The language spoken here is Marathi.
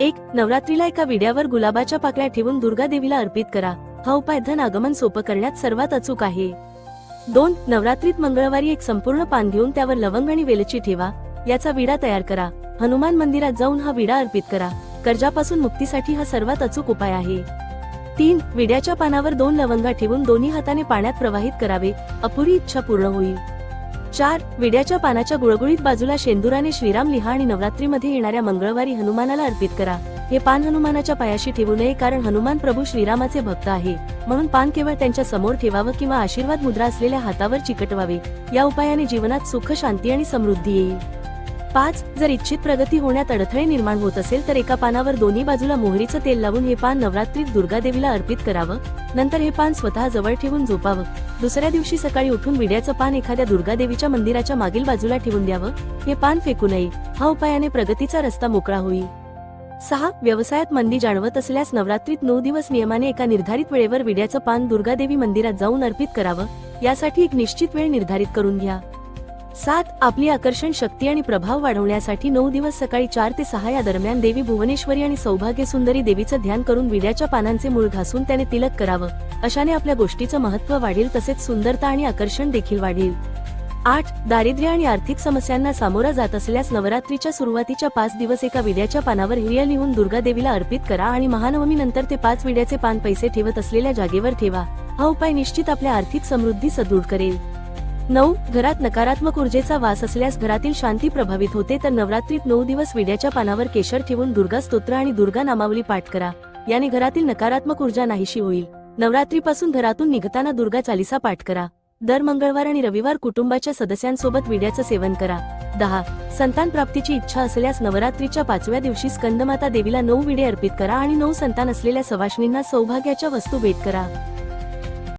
एक नवरात्रीला एका विड्यावर गुलाबाच्या पाकळ्या ठेवून दुर्गा देवीला अर्पित करा. हा उपाय धन आगमन सोपं करण्यात सर्वात अचूक आहे. दोन नवरात्रीत मंगळवारी एक संपूर्ण पान घेऊन त्यावर लवंग आणि वेलची ठेवा. याचा विडा तयार करा. हनुमान मंदिरात जाऊन हा विडा अर्पित करा. कर्जापासून मुक्तीसाठी हा सर्वात अचूक उपाय आहे. तीन विड्याच्या पानावर दोन लवंगा ठेवून दोन्ही हाताने पाण्यात प्रवाहित करावे. अपुरी इच्छा पूर्ण होईल. चार विड्याच्या पानाच्या गुळगुळीत बाजूला शेंदुराने श्रीराम लिहा आणि नवरात्रीमध्ये येणाऱ्या मंगळवारी हनुमानाला अर्पित करा. हे पान हनुमानाच्या पायाशी ठेवू नये कारण हनुमान प्रभू श्रीरामाचे भक्त आहे. म्हणून पान केवळ त्यांच्यासमोर ठेवावं किंवा आशीर्वाद मुद्रा असलेल्या हातावर चिकटवावे. या उपायाने जीवनात सुख शांती आणि समृद्धी येईल. पाच जर इच्छित प्रगती होण्यात अडथळे निर्माण होत असेल तर एका पानावर दोन्ही बाजूला मोहरीचं तेल लावून हे पान नवरात्रीत दुर्गा देवीला अर्पित करावं. नंतर हे पान स्वतः जवळ ठेवून झोपावं. दुसऱ्या दिवशी सकाळी उठून विड्याचं पान एखाद्या दुर्गा देवीच्या मंदिराच्या मागील बाजूला ठेवून द्यावं. हे पान फेकू नये. हा उपायाने प्रगतीचा रस्ता मोकळा होईल. सहा व्यवसायात मंदी जाणवत असल्यास नवरात्रीत नऊ दिवस नियमाने एका निर्धारित वेळेवर विड्याचं पान दुर्गा देवी मंदिरात जाऊन अर्पित करावं. यासाठी एक निश्चित वेळ निर्धारित करून घ्या. सात आपली आकर्षण शक्ती आणि प्रभाव वाढवण्यासाठी नऊ दिवस सकाळी चार ते सहा या दरम्यान देवी भुवनेश्वरी आणि सौभाग्य सुंदरी देवीचं ध्यान करून विड्याच्या पानांचे मूळ घासून त्याने तिलक करावं. अशाने आपल्या गोष्टीचं महत्त्व वाढेल तसेच सुंदरता आणि आकर्षण देखील वाढेल. आठ दारिद्र्य आणि आर्थिक समस्यांना सामोरा जात असल्यास नवरात्रीच्या सुरुवातीच्या पाच दिवस एका विड्याच्या पानावर हिरिया लिहून दुर्गा देवीला अर्पित करा आणि महानवमी नंतर ते पाच विड्याचे पान पैसे ठेवत असलेल्या जागेवर ठेवा. हा उपाय निश्चित आपल्या आर्थिक समृद्धी सदृढ करेल. नऊ घरात नकारात्मक ऊर्जेचा वास असल्यास घरातील शांती प्रभावित होते तर नवरात्रीत नऊ दिवस विड्याच्या पानावर केशर ठेवून दुर्गा स्तोत्र आणि दुर्गा नामावली पाठ करा. याने घरातील नकारात्मक ऊर्जा नाहीशी होईल. नवरात्रीपासून घरातून निघताना दुर्गा चालिसा पाठ करा. दर मंगळवार आणि रविवार कुटुंबाच्या सदस्यांसोबत विड्याचं सेवन करा. दहा संतान प्राप्तीची इच्छा असल्यास नवरात्रीच्या पाचव्या दिवशी स्कंदमाता देवीला नऊ विडे अर्पित करा आणि नऊ संतान असलेल्या सवाशिणींना सौभाग्याच्या वस्तू भेट करा.